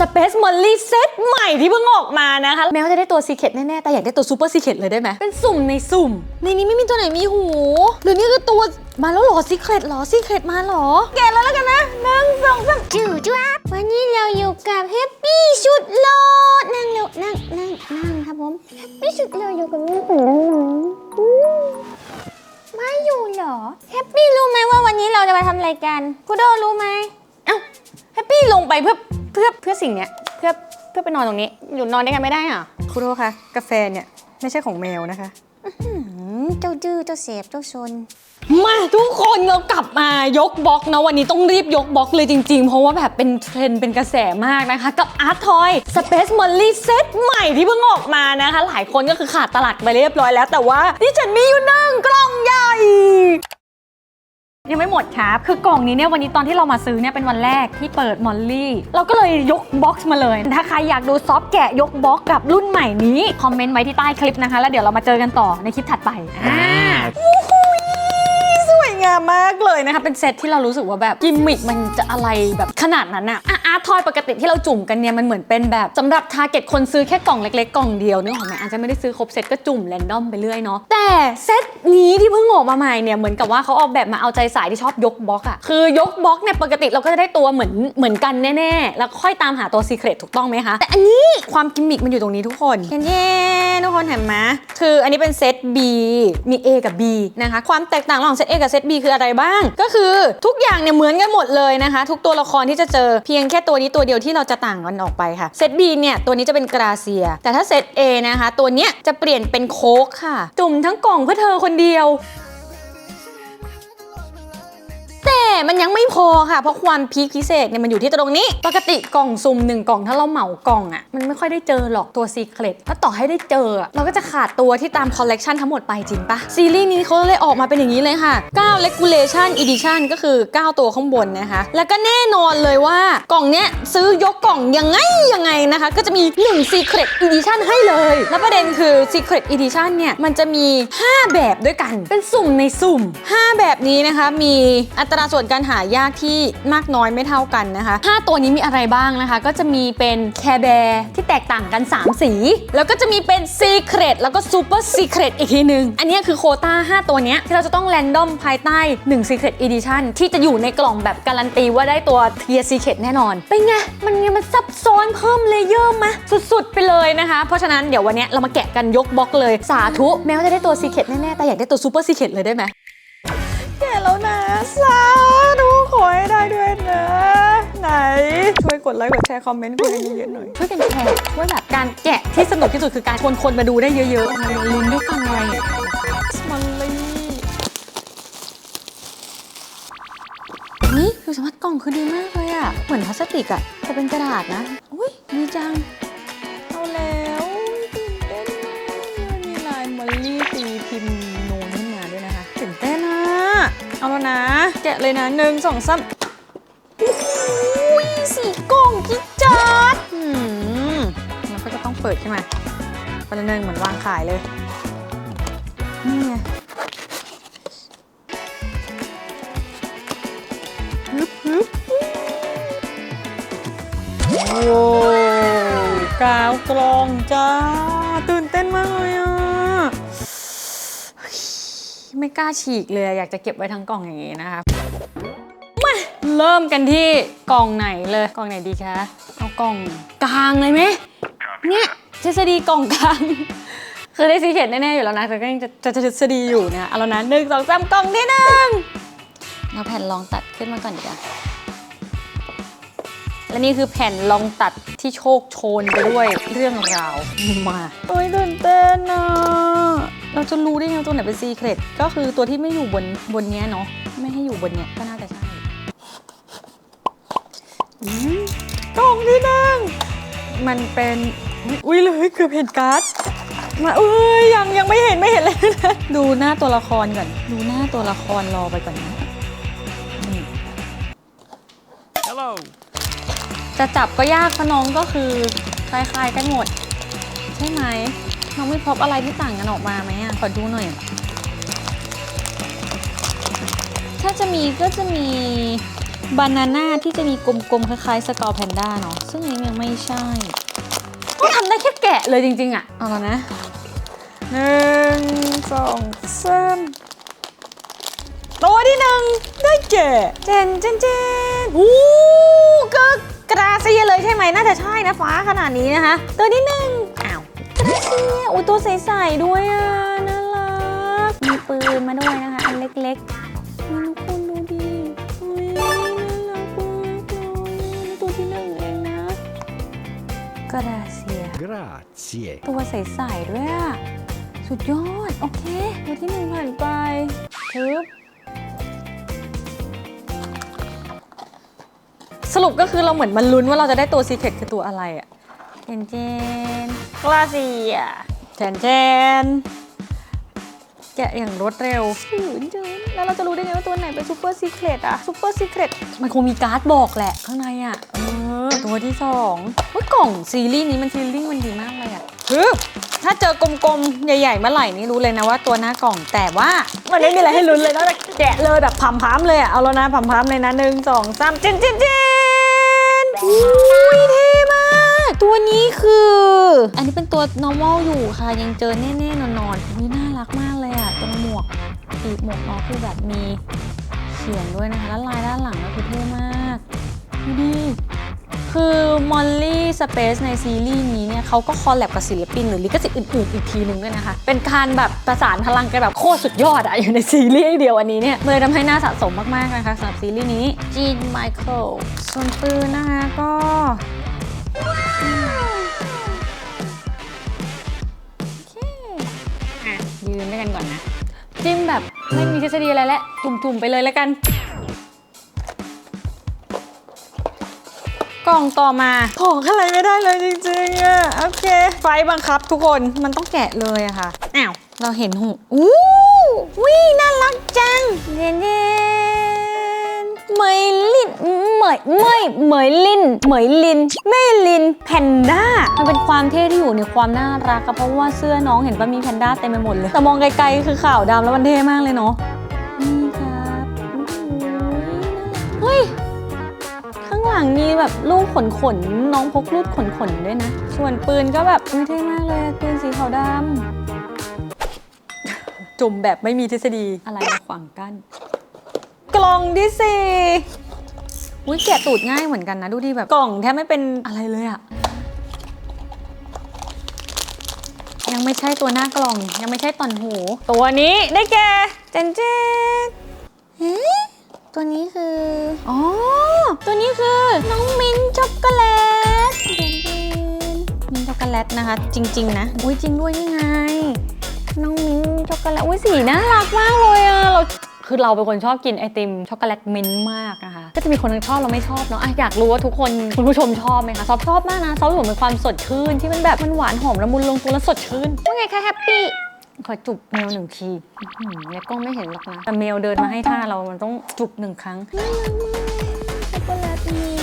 Space Molly เซตใหม่ที่เพิ่งออกมานะคะ แม้ว่าจะได้ตัว Secret แน่ ๆ แต่อยากได้ตัว Super Secret เลยได้ไหม เป็นสุ่มในสุ่ม ในนี้ไม่มีตัวไหนมีหู หรือนี่คือตัวมาแล้วเหรอ Secret เหรอ Secret มาเหรอ แกะแล้วแล้วกันนะหนึ่งสองสามจู่จ้าบวันนี้เราอยู่กับแฮปปี้ชุดโลดนั่งเร็วนั่งนั่งนั่งครับผมแฮปปี้ชุดโลดอยู่กับแม่ปุ๋ยน้องๆอืมไม่อยู่เหรอ แฮปปี้รู้ไหมว่าวันนี้เราจะมาทำอะไรกันคุโดรู้ไหมเอ้าแฮปปี้ลงไปเพื่อเพื่อเพื่อสิ่งเนี้ยเพื่อเพื่อไปนอนตรงนี้ อยู่นอนด้วยกันไม่ได้อะคุณโรคะกาแฟเนี่ยไม่ใช่ของแมวนะคะอืมเจ้าดื้อเจ้าเสพเจ้าซนมาทุกคนเรากลับมายกบล็อกนะวันนี้ต้องรีบยกบล็อกเลยจริงๆ เพราะว่าแบบเป็นเทรนด์เป็นกระแสมากนะคะ กับ Art Toy Space Molly เซตใหม่ที่เพิ่งออกมานะคะ หลายคนก็คือขาดตลาดไปเรียบร้อยแล้ว แต่ว่าที่ฉันมีอยู่หนึ่งกล่องใหญ่ ยังไม่หมดครับ คือกล่องนี้เนี่ยวันนี้ตอนที่เรามาซื้อเนี่ยเป็นวันแรกที่เปิดมอลลี่ เราก็เลยยกบ็อกซ์มาเลย ถ้าใครอยากดูซอฟแกะยกบ็อกซ์กับรุ่นใหม่นี้ คอมเมนต์ไว้ที่ใต้คลิปนะคะ แล้วเดี๋ยวเรามาเจอกันต่อในคลิปถัดไปอ่า งามมากเลยนะคะ เป็นเซตที่เรารู้สึกว่าแบบกิมมิคมันจะอะไรแบบขนาดนั้นอะอะอาร์ทอยปกติที่เราจุ่มกันเนี่ยมันเหมือนเป็นแบบสำหรับทาร์เก็ตคนซื้อแค่กล่องเล็กๆกล่องเดียวนึกออกไหมอาจจะไม่ได้ซื้อครบเซตก็จุ่มแรนดอมไปเรื่อยเนาะแต่เซตนี้ที่เพิ่งออกมาใหม่เนี่ยเหมือนกับว่าเขาออกแบบมาเอาใจสายที่ชอบยกบล็อกอะคือยกบล็อกเนี่ยปกติเราก็จะได้ตัวเหมือนเหมือนกันแน่ๆ แล้วค่อยตามหาตัวซีเครตถูกต้องไหมคะ แต่อันนี้ความกิมมิคมันอยู่ตรงนี้ทุกคนเห็นเย้ทุกคนเห็นไหมคืออันนี้เป็นเซต B มี A กับ B นะคะความแตกต่างระหว่างเซต A กับเซต B คืออะไรบ้าง ก็คือทุกอย่างเนี่ยเหมือนกันหมดเลยนะคะ ทุกตัวละครที่จะเจอเพียงแค่ตัวนี้ตัวเดียวที่เราจะต่างกันออกไปค่ะเซต B เนี่ยตัวนี้จะเป็นกราเซีย แต่ถ้าเซต A นะคะ ตัวเนี้ยจะเปลี่ยนเป็นโค้กค่ะ จุ่มทั้งกล่องเพื่อเธอคนเดียว มันยังไม่พอค่ะ เพราะความพีคพิเศษเนี่ยมันอยู่ที่ตรงนี้ ปกติกล่องซุ่มหนึ่งกล่องถ้าเราเหมากล่องอะ่ะมันไม่ค่อยได้เจอหรอกตัวซีเครตถ้าต่อให้ได้เจอ เราก็จะขาดตัวที่ตามคอลเลกชันทั้งหมดไปจริงปะซีรีส์นี้เขาเลยออกมาเป็นอย่างนี้เลยค่ะ9 regulation edition ก็คือ 9 ตัวข้างบนนะคะ แล้วก็แน่นอนเลยว่ากล่องเนี้ยซื้อยกกล่องยังไงยังไงนะคะ ก็จะมี1 secret edition ให้เลย แล้วประเด็นคือ secret edition เนี่ยมันจะมี 5 แบบด้วยกัน เป็นสุ่มในสุ่ม 5 แบบนี้นะคะ มีอัตราส่วนการหายากที่มากน้อยไม่เท่ากันนะคะ 5 ตัวนี้มีอะไรบ้างนะคะ ก็จะมีเป็นแคร์แบร์ที่แตกต่างกัน 3 สี แล้วก็จะมีเป็น Secret แล้วก็ Super Secret อีกทีหนึ่งอันนี้คือโคต้า 5 ตัวนี้ที่เราจะต้องแรนดอมภายใต้1 Secret Edition ที่จะอยู่ในกล่องแบบการันตีว่าได้ตัว Tier Secret แน่นอน เป็นไง มันไงมันซับซ้อนเพิ่มเลเยอร์มาสุดๆ ไปเลยนะคะ เพราะฉะนั้นเดี๋ยววันนี้เรามาแกะกันยกบล็อกเลยสาธุ แม้ว่าจะได้ตัว Secret แน่ๆแต่อยากได้ตัว Super Secret เลยได้ไหมแกแล้วนะสาธุข ช่วยกดไลค์กดแชร์คอมเมนต์คุยกันเยอะๆหน่อย ช่วยเป็นแชร์ช่วยแบบการแกะที่สนุกที่สุดคือการชวนคนมาดูได้เยอะๆมาลุ้นด้วยกันไงมันเลยนี่คือสมัติกล่องคือดีมากเลยอะเหมือนพลาสติกอะแต่เป็นกระดาษนะ อุ้ยดีจัง เอาแล้วตื่นเต้นมากมีลายมอลลี่ตีพิมพ์โนนขึ้นมาด้วยนะคะตื่นเต้นนะเอาแล้วนะ แกะเลยนะหนึ่งสองสามอุ้ย สีกล่องกิ๊กจัดอืมแล้วก็จะต้องเปิดขึ้นมาประเดิมเหมือนวางขายเลย นี่ไงฮึบฮึบโอ้กาวกลองจ้า ตื่นเต้นมากเลยอะเฮ้ยไม่กล้าฉีกเลยอะอยากจะเก็บไว้ทั้งกล่องอย่างนี้นะคะมา เริ่มกันที่กล่องไหนเลยกล่องไหนดีคะเอากล่องกลางเลยไหมเนี่ยทฤษฎีกล่องกลางคือได้ซีเข็ดแน่ๆอยู่แล้วนะแต่ก็ยังจะจะจะทฤษฎีอยู่นะเอาแล้วนะหนึ่งสองสามกล่องที่หนึ่งเอาแผ่นรองตัดขึ้นมาก่อนดีกว่าและนี่คือแผ่นรองตัดที่โชคโชนไปด้วยเรื่องราวมาโอ้ยตื่นเต้นนะเราจะรู้ได้ไงว่าตัวไหนเป็นซีเครตก็คือตัวที่ไม่อยู่บนบนเนี้ยเนาะไม่ให้อยู่บนเนี้ยก็น่าจะใช่อืม กล่องที่หนึ่ง มันเป็นอุ้ยเลยเกือบเห็นการ์ดมาเอ้ยยังยังไม่เห็นไม่เห็นเลยนะดูหน้าตัวละครก่อนดูหน้าตัวละครรอไปก่อนนะนี่ Hello. จะจับก็ยากเพราะน้องก็คือคล้ายๆกันหมด ใช่ไหมน้องไม่พบอะไรที่ต่างกันออกมาไหมอะขอดูหน่อย ถ้าจะมีก็จะมี บานาน่าที่จะมีกลมๆ คล้ายๆ สกอร์แพนด้าเนาะซึ่งอันนี้ยังไม่ใช่ก็ทำได้แค่แกะเลยจริง ๆอะเอาล้วนะหนึ่งสองสามตัวที่หนึ่งได้แก่เจนเจนเจนอู้ก็กราเซียเลยใช่ไหมน่าจะใช่นะฟ้าขนาดนี้นะคะ ตัวที่หนึ่งอ้าวกราเซียอุ้ยตัวใสๆด้วยอะน่ารักมีปืนมาด้วยนะคะ อันเล็กๆนี่ทุกค Grazie. ตัวใสๆด้วยอะสุดยอด โอเคตัวที่หนึ่งผ่านไปทึบสรุปก็คือเราเหมือนมันลุ้นว่าเราจะได้ตัวซีเคร็ตคือตัวอะไรอะเจนเจนกลาเซียเจนเจนแกะอย่างรวดเร็วหืนจังแล้วเราจะรู้ได้ไงว่าตัวไหนเป็นซูเปอร์ซีเคร็ตอะซูเปอร์ซีเคร็ตมันคงมีการ์ดบอกแหละข้างในอะเออ ตัวที่สองว่ากล่องซีรีส์นี้มันซีรีส์มันดีมากเลยอะฮึบถ้าเจอกลมๆ ใหญ่ๆเมื่อไหร่นี่รู้เลยนะว่าตัวหน้ากล่องแต่ว่ามันไม่มีอะไรให้ลุ้นเลยนอกจากแกะเลยแบบพัมพัมๆเลยอะเอาแล้วนะพัมพัมๆเลยนะหนึ่งสองสามเจนเจนเจนอุ้ยเท่มาก ตัวนี้คือ อันนี้เป็นตัว normal อยู่ค่ะ ยังเจอแน่ๆนอนๆอุ้ยน่ารักมากเลยอะตรงหมวกปีกหมวกน้องคือแบบมีเขียนด้วยนะคะแล้วลายด้านหลังก็คือเท่มากดูดิ คือมอลลี่สเปซในซีรีส์นี้เนี่ยเขาก็คอลแลบกับศิลปินหรือลิขสิทธิ์อื่นๆอีกทีหนึ่งด้วยนะคะ เป็นการแบบประสานพลังกันแบบโคตรสุดยอดอะอยู่ในซีรีส์เดียวอันนี้เนี่ยเลยทำให้น่าสะสมมากๆนะคะสำหรับซีรีส์นี้จีนไมเคิลส่วนปืนนะคะก็โอเคอะยืนด้วยกันก่อนนะ จิ้มแบบไม่มีทฤษฎีอะไรแล้วจุ่มๆไปเลยแล้วกัน กล่องต่อมาของอะไรไม่ได้เลยจริงๆอะโอเค ไฟบังคับทุกคนมันต้องแกะเลยอะค่ะอ้าวเราเห็นหูอู้วิน่ารักจังเย็นเย็นเหมยลินเหมยเหมยเหมยลินเหมยลินไม่ลินแพนด้ามันเป็นความเท่ที่อยู่ในความน่ารักอะเพราะว่าเสื้อน้องเห็นว่ามีแพนด้าเต็มไปหมดเลยแต่มองไกลๆคือขาวดำแล้วมันเท่มากเลยเนาะางหลังมีแบบลูกขนขนๆน้องพกลูกขนขนๆด้วยนะ ส่วนปืนก็แบบอุ๊ยเท่มากเลยปืนสีขาวดำจุ่มแบบไม่มีทฤษฎีอะไรมาขวางกั้นกล่องที่สี่อุ้ยแกะตูดง่ายเหมือนกันนะดูดิแบบกล่องแทบไม่เป็นอะไรเลยอะยังไม่ใช่ตัวหน้ากล่อง ยังไม่ใช่ตอนหู ตัวนี้ได้แก่เจนเจนเอ๊ะ ตัวนี้คือ อ๋อ ตัวนี้คือน้องมิ้นท์ช็อกโกแลตเด่นๆมิ้นท์ช็อกโกแลตนะคะ จริง ๆ นะ อุ้ยจริงด้วยนี่ไง น้องมิ้นท์ช็อกโกแลต อุ้ยสีน่ารักมากเลยอะเราคือเราเป็นคนชอบกินไอติมช็อกโกแลตมิ้นท์มากนะคะ ก็จะมีคนชอบเราไม่ชอบเนาะอะอยากรู้ว่าทุกคนคุณผู้ชมชอบไหมคะซอฟชอบมากนะซอฟรู้สึกมีความสดชื่นที่มันแบบมันหวานหอมละมุนลงตัวแล้วสดชื่นว่าไงคะแฮปปี้ ขอจุบเมลหนึ่งทีอื้อหือในกล้องไม่เห็นหรอกนะ แต่เมลเดินมาให้ท่าเรามันต้องจุบหนึ่งครั้งน่ารักมากช็อกโกแลตนี้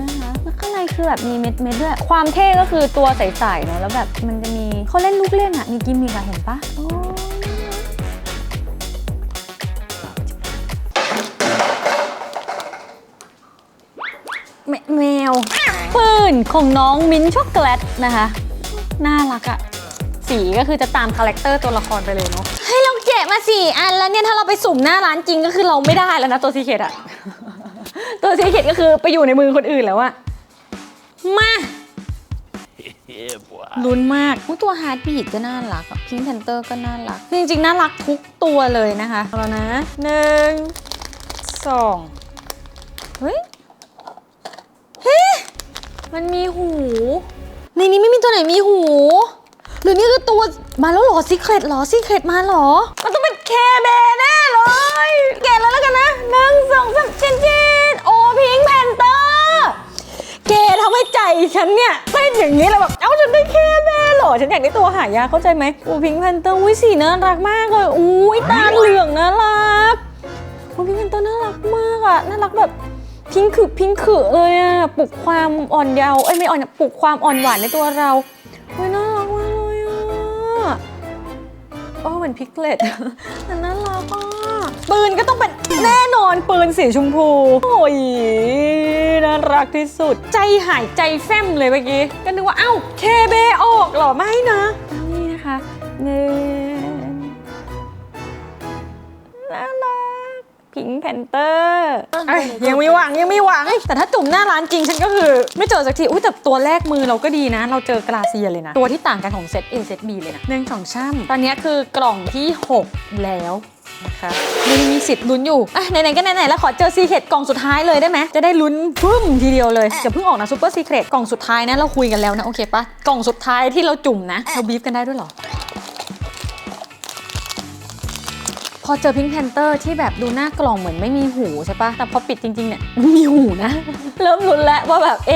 นะคะแล้วข้างในคือแบบมีเม็ดเม็ดๆด้วย ความเท่ก็คือตัวใสๆเนาะแล้วแบบมันจะมีเขาเล่นลูกเล่นอะมีกิมมิกอะเห็นปะโอ้แมแมวปืนของน้องมิ้นท์ช็อกโกแลตนะคะ น่ารักอะ สีก็คือจะตามคาแรคเตอร์ตัวละครไปเลยเนาะให้เราแกะมาสี่อันแล้วเนี่ยถ้าเราไปสุ่มหน้าร้านจริงก็คือเราไม่ได้แล้วนะตัวซีเคดอะตัวซีเคดก็คือไปอยู่ในมือคนอื่นแล้วอะมา Yeah, boy. ลุ้นมากอุ๊ยตัวฮาร์ดบีดก็น่ารักพิงค์แพนเตอร์ก็น่ารัก จริงๆ น่ารักทุกตัวเลยนะคะเอาแล้วนะหนึ่งสองเฮ้ยเฮ้ยมันมีหู ในนี้ไม่มีตัวไหนมีหู หรือนี่คือตัวมาแล้วเหรอซีเครตหรอซีเครตมาหรอ มันต้องเป็นเคเบแน่เลยแกะแล้วแล้วกันนะหนึ่งสองสามเจนเจนโอพิงแพนเตอร์เกทำให้ใจฉันเนี่ยเต้นอย่างนี้เลยแบบเอ้าฉันได้เคเบหรอฉันอยากได้ตัวหายาเข้าใจไหมโอพิงแพนเตอร์อุ้ยสีน่ารักมากเลยอุ้ยตาเหลืองน่ารักโอพิงแพนเตอร์น่ารักมากอะน่ารักแบบพิงคือพิงคือเลยอะปลุกความอ่อนเยาว์เอ้ยไม่อ่อนปลุกความอ่อนหวานในตัวเรา เลยอะโอ้เหมือนพิกเลตแต่น่ารักอะปืนก็ต้องเป็นแน่นอนปืนสีชมพู โอ้ยน่ารักที่สุด ใจหายใจแฟมเลยเมื่อกี้ ก็นึกว่า เอ้าเคเบออกหรอไม่นะนี่นะคะเน่น่า พิงแพนเตอร์ยังไม่หวังยังไม่หวัง แต่ถ้าจุ่มหน้าร้านจริงฉันก็คือ ไม่เจอสักทีอุ้ยแต่ตัวแรกมือเราก็ดีนะ เราเจอกราเซียเลยนะ ตัวที่ต่างกันของเซต A เซต B เลยนะหนึ่งสองช่ำตอนนี้คือกล่องที่ 6 แล้วนะคะยังมีสิทธิ์ลุ้นอยู่ อะ ไหน ๆ ก็ไหน ๆ แล้วขอเจอซีเคทกล่องสุดท้ายเลยได้ไหม จะได้ลุ้นฟึ่มทีเดียวเลยอย่าเพิ่งออกนะซูเปอร์ซีเคทกล่องสุดท้ายนะ เราคุยกันแล้วนะ โอเคปะกล่องสุดท้ายที่เราจุ่มนะ เราบีฟกันได้ด้วยเหรอ พอเจอพิงแพนเตอร์ที่แบบดูหน้ากล่องเหมือนไม่มีหูใช่ปะแต่พอปิดจริงๆเนี่ยมีหูนะ เริ่มลุ้นแล้วว่าแบบเอ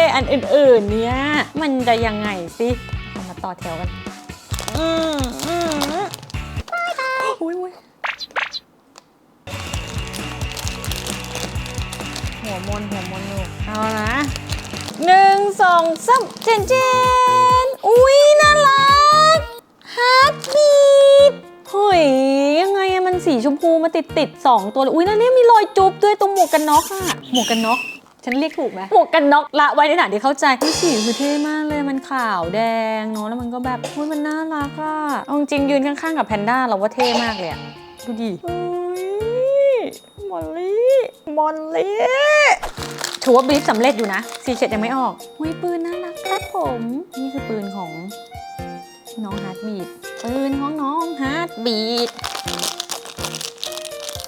ออันอื่นๆเนี่ยมันจะยังไงสิเอามาต่อแถวกันอืมอืมอุ้ยอุ้ยหัวมนหัวมนอยู่เอานะหนึ่งสองสามเจนเจนอุ้ยน่ารักฮาร์ดบีด เฮ้ยยังไงอะมันสีชมพูมาติดติดๆสองตัวเลยอุ้ยนั่นเนี่ยมีรอยจุ๊บด้วยตรงหมวกกันน็อกอะหมวกกันน็อกฉันเรียกถูกไหมหมวกกันน็อกละไว้ในฐานที่เข้าใจนี่สีคือเท่มากเลยมันขาวแดงเนาะแล้วมันก็แบบอุ้ยมันน่ารักอะเอาจริงๆยืนข้างๆกับแพนด้าเราว่าเท่มากเลยอะดูดิอุ้ยมอลลี่มอลลี่ถือว่าบรีฟสำเร็จอยู่นะซีเช็ดยังไม่ออกหุยปืนน่ารักครับผม นี่คือปืนของน้องฮาร์ดบีด ปืนของน้องฮาร์ดบีด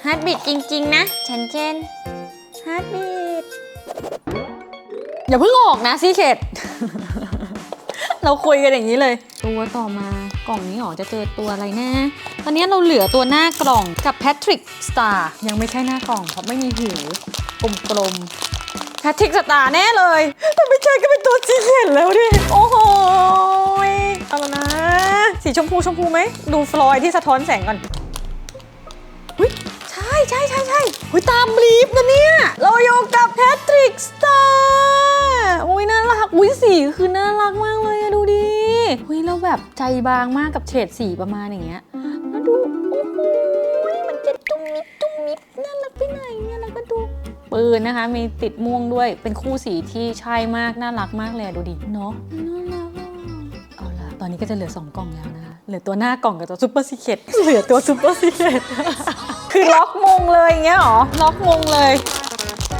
ฮาร์ดบีดจริง ๆ นะฉันเจนฮาร์ดบีดอย่าเพิ่งออกนะซีเช็ดเราคุยกันอย่างนี้เลย ตัวต่อมากล่องนี้หรอจะเจอตัวอะไรแน่ตอนนี้เราเหลือตัวหน้ากล่องกับแพทริกสตาร์ยังไม่ใช่หน้ากล่องเพราะไม่มีหูกลมๆแพทริกสตาร์แน่เลย แต่ไม่ใช่ก็เป็นตัวจีเห็นแล้วดิโอ้ ชมพูไหม ดูฟลอยที่สะท้อนแสงก่อนหุ้ยใช่ใช่ใช่ใช่หุ้ยตามบลีฟนะเนี่ย เราอยู่กับแพทริกสตาร์อุ้ยน่ารักอุ้ยสีคือน่ารักมากเลยอะดูดิอุ้ยเราแบบใจบางมากกับเฉดสีประมาณอย่างเงี้ยแล้วดูโอ้โหมันจะตุ้มมิดตุ้มมิดน่ารักไปไหนเนี่ยแล้วก็ดูปืนนะคะ มีติดม่วงด้วยเป็นคู่สีที่ใช่มากน่ารักมากเลยดูดิเนาะน่ารักอะเอาละตอนนี้ก็จะเหลือ 2 กล่องแล้วนะคะ เหลือตัวหน้ากล่องกับตัวซูเปอร์ซีเคทเหลือตัวซูเปอร์ซีเคทคือล็อกมงเลยอย่างเงี้ยเหรอ ล็อกมงเลย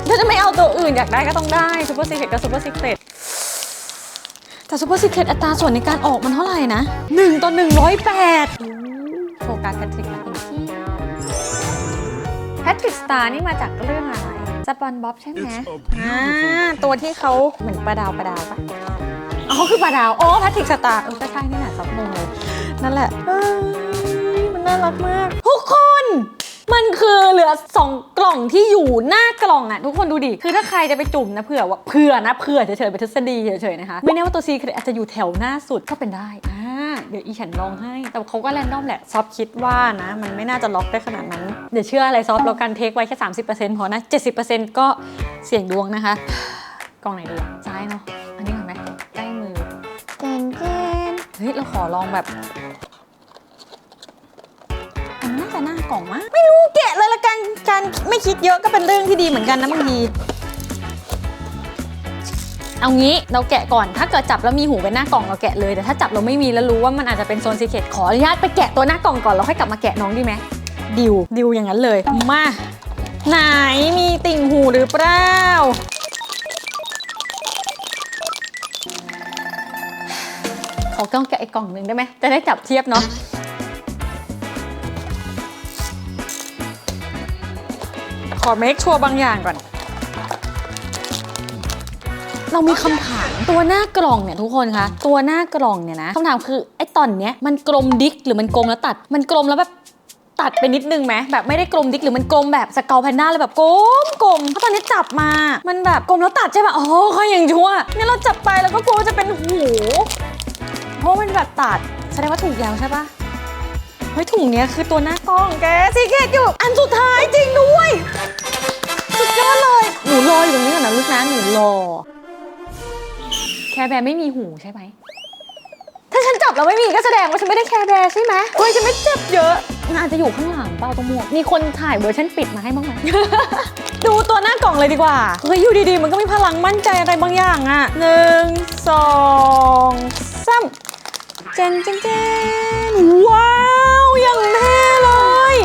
ถ้าจะไม่เอาตัวอื่นอยากได้ก็ต้องได้ซูเปอร์ซีเคทกับซูเปอร์ซีเคทแต่ซูเปอร์ซีเคทอัตราส่วนในการออกมันเท่าไหร่นะ 1 ต่อ 108 โฟกัสแพทริกมาอีกทีแพทริกสตาร์นี่มาจากเรื่องอะไรสปอนบ๊อบใช่ไหมอ่าตัวที่เขาเหมือนปลาดาวปลาดาวปะอ๋อคือปลาดาวอ๋อแพทริกสตาร์เออก็ใช่นี่แหละซับมงเลย นั่นแหละเอ้ยมันน่ารักมาก ทุกคน มันคือเหลือ2กล่องที่อยู่หน้ากล่องอะทุกคนดูดิ คือถ้าใครจะไปจุ่มนะเผื่อว่าเผื่อนะเผื่อเฉยๆเป็นทฤษฎีเฉยๆนะคะ ไม่แน่ว่าตัวซีเครตอาจจะอยู่แถวหน้าสุดก็เป็นได้อ่าเดี๋ยวอีฉันลองให้ แต่เขาก็แรนดอมแหละ ซอฟคิดว่านะ มันไม่น่าจะล็อกได้ขนาดนั้น เดี๋ยวเชื่ออะไรซอฟแล้วกันเทคไว้แค่ 30%พอนะ 70%ก็เสี่ยงดวงนะคะ กล่องไหนดีอะซ้ายเนาะ อันนี้เห็นไหมใกล้มือเจนเจนเฮ้ยเราขอลองแบบ กล่องมากไม่รู้แกะเลยละกันการไม่คิดเยอะก็เป็นเรื่องที่ดีเหมือนกันนะบางทีเอางี้เราแกะก่อนถ้าเกิดจับแล้วมีหูเป็นหน้ากล่องเราแกะเลยแต่ถ้าจับเราไม่มีแล้วรู้ว่ามันอาจจะเป็นโซนซีเคทขออนุญาตไปแกะตัวหน้ากล่องก่อนแล้วค่อยกลับมาแกะน้องดีไหมดิวดิวอย่างนั้นเลยมาไหนมีติ่งหูหรือเปล่าขอกล้องแกะอีกกล่องหนึ่งได้ไหมจะได้จับเทียบเนาะ ขอเมคชัวร์บางอย่างก่อน เรามีคำถามตัวหน้ากล่องเนี่ยทุกคนคะตัวหน้ากล่องเนี่ยนะคำถามคือไอ้ตอนเนี้ยมันกลมดิกหรือมันกลมแล้วตัด มันกลมแล้วแบบตัดไปนิดนึงไหมแบบไม่ได้กลมดิกหรือมันกลมแบบสเกลแพนด้าเลยแบบกลมกลมเพราะตอนนี้จับมา มันแบบกลมแล้วตัดใช่ปะอ๋อเขาอย่างชั่วเนี่ยเราจับไปแล้วก็กลัวจะเป็นหูเพราะมันแบบตัดแสดงว่าถูกแล้วใช่ปะ เฮ้ยถุงเนี้ยคือตัวหน้ากล้องแกซีเคทอยู่ อันสุดท้ายจริงด้วย สุดยอดเลย หนูรออยู่ตรงนี้ก่อนนะลูกนะหนูรอ แคร์แบร์ไม่มีหูใช่ไหม ถ้าฉันจับแล้วไม่มีก็แสดงว่าฉันไม่ได้แคร์แบร์ใช่ไหมเฮ้ยฉันไม่เจ็บเยอะมันอาจจะอยู่ข้างหลังเปล่าตรงหมวกมีคนถ่ายเวอร์ชันปิดมาให้บ้างไหม ดูตัวหน้ากล่องเลยดีกว่า เฮ้ยอยู่ดีๆ มันก็มีพลังมั่นใจอะไรบางอย่างอะหนึ่งสองสามเจนเจนเจนว้าว อย่างแน่เลย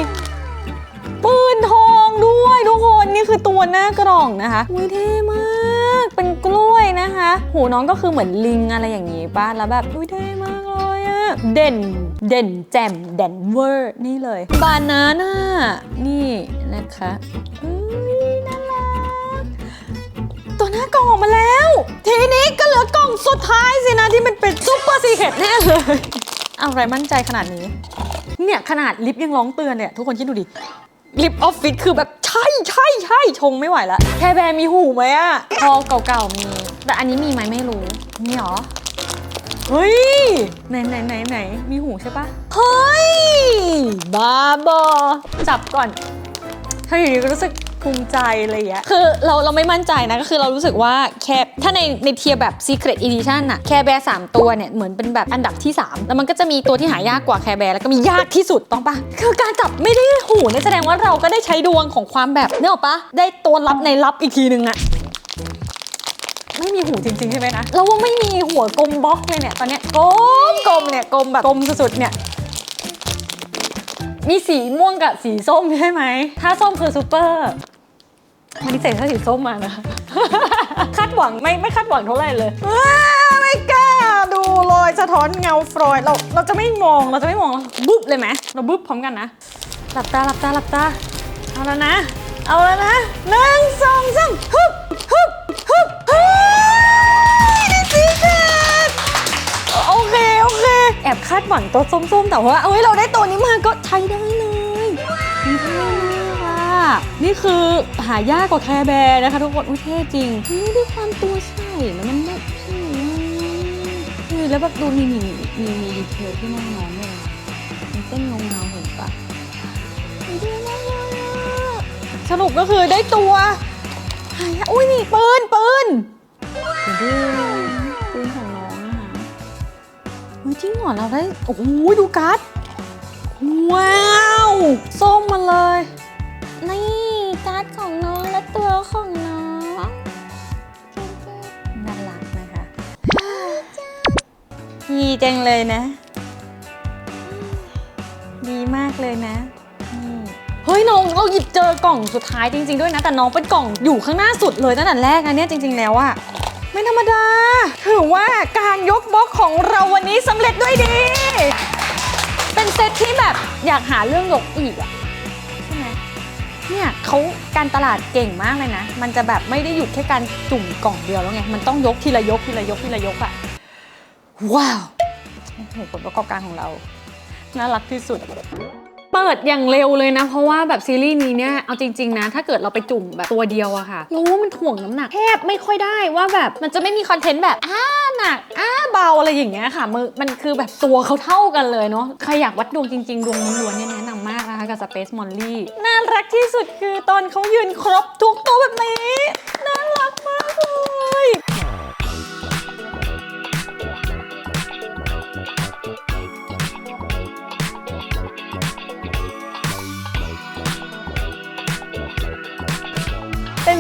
ปืนทองด้วยทุกคนนี่คือตัวหน้ากล่องนะคะอุ้ยเท่มาก เป็นกล้วยนะคะ หูน้องก็คือเหมือนลิงอะไรอย่างนี้ป้าแล้วแบบอุ้ยเท่มากเลยอะเด่นเด่นแจ่มเด่นเวอร์นี่เลยบานาน่านี่นะคะากล่องออกมาแล้ว ทีนี้ก็เหลือกล่องสุดท้ายสินะที่มันเป็นซุปเปอร์ซีเคร็ตแน่เลย เอาอะไรมั่นใจขนาดนี้ เนี่ยขนาดลิฟต์ยังร้องเตือนเนี่ยทุกคนคิดดูดิลิฟต์ออฟฟิศคือแบบใช่ใช่ใช่ชงไม่ไหวแล้วแคร์แบร์มีหูไหมอะพอเก่าๆมี แต่อันนี้มีไหมไม่รู้มีเหรอเฮ้ย ไหนไหนไหนไหนมีหูใช่ปะเฮ้ยบ้าบอ จับก่อน ถ้าอยู่ดีก็รู้สึก ภูมิใจอะไรอย่างเงี้ยคือเราเราไม่มั่นใจนะก็คือเรารู้สึกว่าแคบถ้าในในเทียแบบ Secret Edition อะแคแบร์สามตัวเนี่ยเหมือนเป็นแบบอันดับที่ 3 แล้วมันก็จะมีตัวที่หายากกว่าแคแบร์แล้วก็มียากที่สุดต้องปะคือการจับไม่ได้หูเนี่ยแสดงว่าเราก็ได้ใช้ดวงของความแบบเนี่ยหรอกปะได้ตัวลับในลับอีกทีนึงอะไม่มีหูจริงๆใช่ไหมนะเราว่าไม่มีหัวกลมบล็อกเลยเนี่ยตอนเนี้ยกลมกลมเนี่ยกลมแบบกลมสุดๆเนี่ยมีสีม่วงกับสีส้มใช่ไหมถ้าส้มคือซูเปอร์ วันนี้ใส่เสื้อสีส้มมานะ คาดหวังไม่ไม่คาดหวังเท่าไหร่เลยไม่กล้าดูเลยสะท้อนเงาฟรอยเราเราจะไม่มองเราจะไม่มองเราบุ๊บเลยไหมเราบุ๊บพร้อมกันนะหลับตาหลับตาหลับตาเอาแล้วนะ เอาแล้วนะหนึ่งสองสามฮึบฮึบฮึบเฮ้ยได้สีเด็ดโอเคโอเค แอบคาดหวังตัวส้มๆ แต่ว่าเอ้ยเราได้ตัวนี้มาก็ใช้ได้เลย นี่คือหายากกว่าแคร์แบร์นะคะทุกคนอุ้ยเท่จริงนี่ด้วยความตัวใช่แล้วมันแบบใช่เฮ้ยแล้วแบบดูนี่มีมีมีดีเทลที่น้องเลยมีเส้นเงเงาเห็นปะมันเท่มากเลยสรุปก็คือได้ตัวหายากอุ้ยนี่ปืนปืนดูปืนของน้องนะคะเฮ้ยจริงเหรอเราได้โอ้โหดูการ์ดว้าวส้มมาเลย วของน้องน่ารักนะคะดีจังเลยนะ ดีมากเลยนะนี่เฮ้ยน้องเราหยิบเจอกล่องสุดท้ายจริง ๆ ด้วยนะ แต่น้องเป็นกล่องอยู่ข้างหน้าสุดเลยตั้งแต่แรกนะเนี่ยจริง ๆ แล้วอะไม่ธรรมดา ถือว่าการยกบล็อกของเราวันนี้สำเร็จด้วยดี เป็นเซตที่แบบอยากหาเรื่องยกอีกอะ เนี่ยเขาการตลาดเก่งมากเลยนะ มันจะแบบไม่ได้หยุดแค่การจุ่มกล่องเดียวแล้วไง มันต้องยกทีละยกทีละยกทีละยกอะว้าวโอ้โหผลประกอบการของเรา น่ารักที่สุด เปิดอย่างเร็วเลยนะ เพราะว่าแบบซีรีส์นี้เนี่ยเอาจริงๆนะ ถ้าเกิดเราไปจุ่มแบบตัวเดียวอะค่ะเราว่ามันถ่วงน้ำหนักแทบไม่ค่อยได้ว่าแบบมันจะไม่มีคอนเทนต์แบบอ้าหนักอ้าเบาอะไรอย่างเงี้ยค่ะมือมันคือแบบตัวเขาเท่ากันเลยเนาะใครอยากวัดดวงจริง ๆ ดวงล้วนๆเนี่ยแนะนำมากนะคะกับ Space Molly น่ารักที่สุดคือตอนเขายืนครบทุกตัวแบบนี้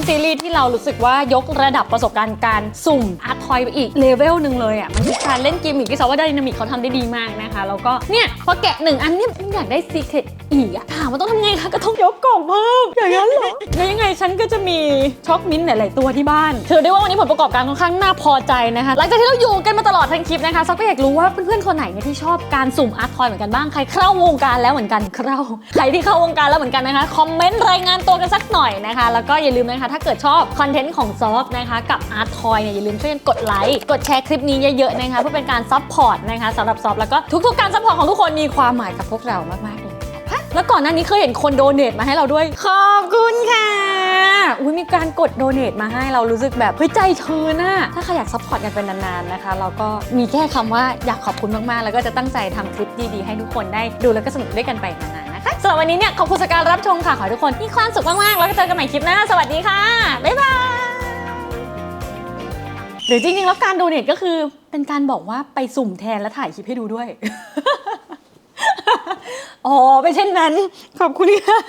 ซีรีส์ที่เรารู้สึกว่ายกระดับประสบการณ์การสุ่มอา ร์ตทอยไปอีกเลเวลหนึ่งเลยอะมันคือการเล่นเกมอีกที่สาวว่าไดนามิกเขาทำได้ดีมากนะคะ แล้วก็เนี่ยพอแกะหนึ่งอันเนี่ยอยากได้ซีเครตอีกอะถามว่าต้องทำไงคะก็ต้องยกกล่องเพิ่มอย่างนั้นเหรอแล้วยังไงฉันก็จะมีช็อกมิ้นท์หลาย ๆ ตัวที่บ้านถือได้ว่าวันนี้ผลประกอบการค่อนข้างน่าพอใจนะคะ หลังจากที่เราอยู่กันมาตลอดทั้งคลิปนะคะซักก็อยากรู้ว่าเพื่อน ๆ คนไหนเนี่ยที่ชอบการสุ่มอาร์ตทอยเหมือนกันบ้างใครเข้าวงการแล้วเหมือนกันเข้าใครที่เข้าวงการแล้วเหมือนกันนะคะคอมเมนต์รายงานตัวกันสักหน่อยนะคะ แล้วก็อย่าลืมนะคะถ้าเกิดชอบคอนเทนต์ของซอฟนะคะกับอาร์ตทอยเนี่ยอย่าลืมช่วยกันกดไลค์ กดแชร์คลิปนี้เยอะๆนะคะเพื่อเป็นการซัพพอร์ตนะคะสำหรับซอฟแล้วก็ทุกๆการซัพพอร์ตของทุกคนมีความหมายกับพวกเรามากๆเลยแล้วก่อนหน้านี้เคยเห็นคนโดเนทมาให้เราด้วย ขอบคุณค่ะอุ้ยมีการกดโดเนทมาให้เรารู้สึกแบบเฮ้ยใจชื้นอะถ้าใครอยากซัพพอร์ตกันเป็นนานๆนะคะ เราก็มีแค่คำว่าอยากขอบคุณมากๆ แล้วก็จะตั้งใจทำคลิปดีๆ ให้ทุกคนได้ดูแล้วก็สนุกด้วยกันไปนานๆนะคะสำหรับวันนี้เนี่ยขอบคุณสการรับชมค่ะขอให้ทุกคนมีความสุขมากๆแล้วก็เจอกันใหม่คลิปหน้าสวัสดีค่ะบ๊ายบาย หรือจริงๆ แล้วการโดเนทก็คือเป็นการบอกว่าไปสุ่มแทนและถ่ายคลิปให้ดูด้วย อ๋อ ไปเช่นนั้น ขอบคุณค่ะ